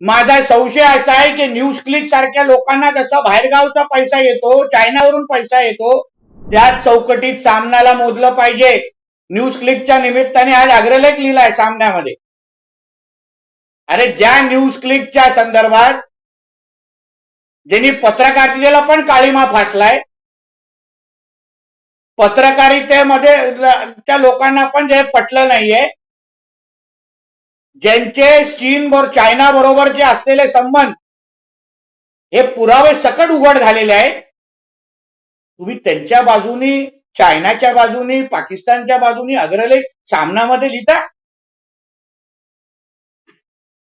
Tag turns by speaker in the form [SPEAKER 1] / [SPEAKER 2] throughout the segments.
[SPEAKER 1] माझा संशय असा आहे की न्यूज क्लिक सारख्या लोकांना जसा बाहेरगावचा पैसा येतो चायनावरून पैसा येतो त्याच चौकटीत सामनाला मोजलं पाहिजे. न्यूज क्लिकच्या निमित्ताने आज अग्रलेख लिहिलाय सामन्यामध्ये. अरे ज्या न्यूज क्लिकच्या संदर्भात ज्यांनी पत्रकारितेला पण काळीमा फासलाय पत्रकारितेमध्ये त्या लोकांना पण जे पटलं नाहीये ज्यांचे चीन बरोबर चायना बरोबरचे असलेले संबंध हे पुरावे सकट उघड झालेले आहेत. तुम्ही त्यांच्या बाजूनी चायनाच्या बाजूनी पाकिस्तानच्या बाजूनी अग्रलेख सामनामध्ये लिहिता?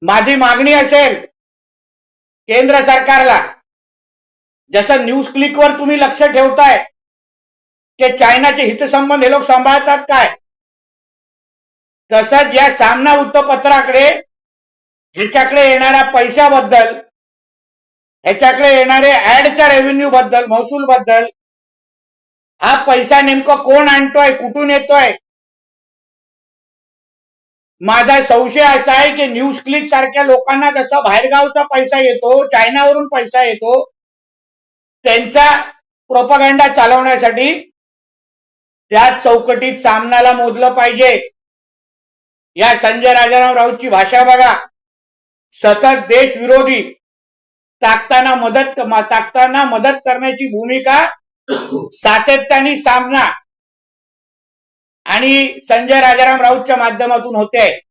[SPEAKER 1] माझी मागणी असेल केंद्र सरकारला जसं न्यूज क्लिकवर तुम्ही लक्ष ठेवताय ते चायनाचे हितसंबंध हे लोक सांभाळतात काय? तसंच या सामना वृत्तपत्राकडे ह्याच्याकडे येणाऱ्या पैशाबद्दल ह्याच्याकडे येणारे ऍडच्या रेव्हेन्यू बद्दल महसूल बद्दल हा पैसा नेमकं कोण आणतोय कुठून येतोय? माझा संशय असा आहे की न्यूज क्लिक सारख्या लोकांना जसा बाहेरगावचा पैसा येतो चायनावरून पैसा येतो त्यांचा प्रोपगंडा चालवण्यासाठी त्या चौकटीत सामनाला मोजलं पाहिजे. या संजय राजाराम राऊतची भाषा बघा. सतत देशविरोधी ताकताना मदत ताकताना मदत करण्याची भूमिका सातत्याने सामना. आणि संजय राजाराम राऊतच्या माध्यमातून होते.